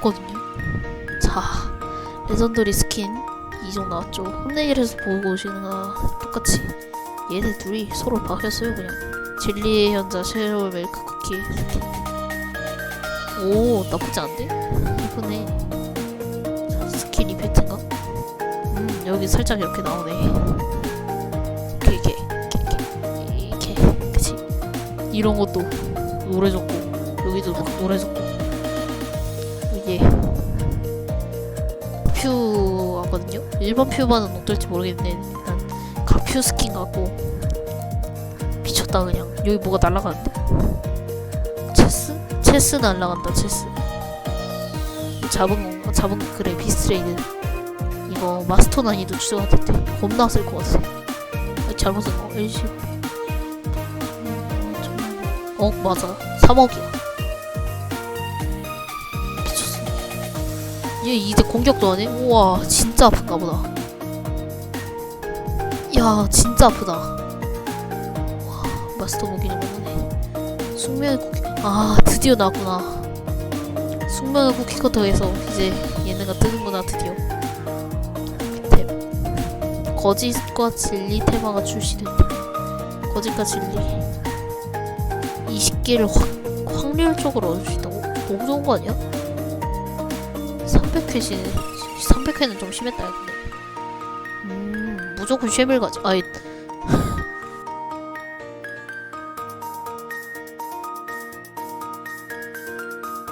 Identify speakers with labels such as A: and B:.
A: 미쳤거든요. 자, 레전더리 스킨 2종 나왔죠. 홈내일에서 보고 오시는 거랑 똑같이 얘네 둘이 서로 박혔어요 그냥. 진리의 현자 쉐롤 멜크 쿠키 스킨. 오 나쁘지? 이쁘네. 자, 스킨 이펙트인가? 음 여기 살짝 이렇게 나오네. 이렇게 이렇게 이렇게 이렇게, 그치? 이런 것도 노래졌고 여기도 막 노래졌고 퓨 왔거든요. 일반 퓨만은 어떨지 모르겠는데 일단 가퓨 스킨 같고 미쳤다 그냥. 여기 뭐가 날아가는데? 체스? 체스 날아간다 체스. 잡은 건가? 잡은 그래 비스트레이드. 이거 마스터 난이도 추가됐대 겁나 쓸 것 같아. 아, 잘못 쓴거. LC 어 맞아. 3억이야 얘 이제 공격도 안해? 우와 진짜 아픈가 보다. 야 진짜 아프다. 와 마스터 무기는 뭐네. 숙명의 쿠키 아 드디어 나왔구나. 숙명의 쿠키 커터에서 이제 얘네가 뜨는구나 드디어. 템. 거짓과 진리 테마가 출시된다. 거짓과 진리. 20개를 확, 확률적으로 얻을 수 있다고? 너무 좋은 거 아니야? 300회시 300회는 좀 심했다 근데. 음. 무조건 쉐밀 가지. 아이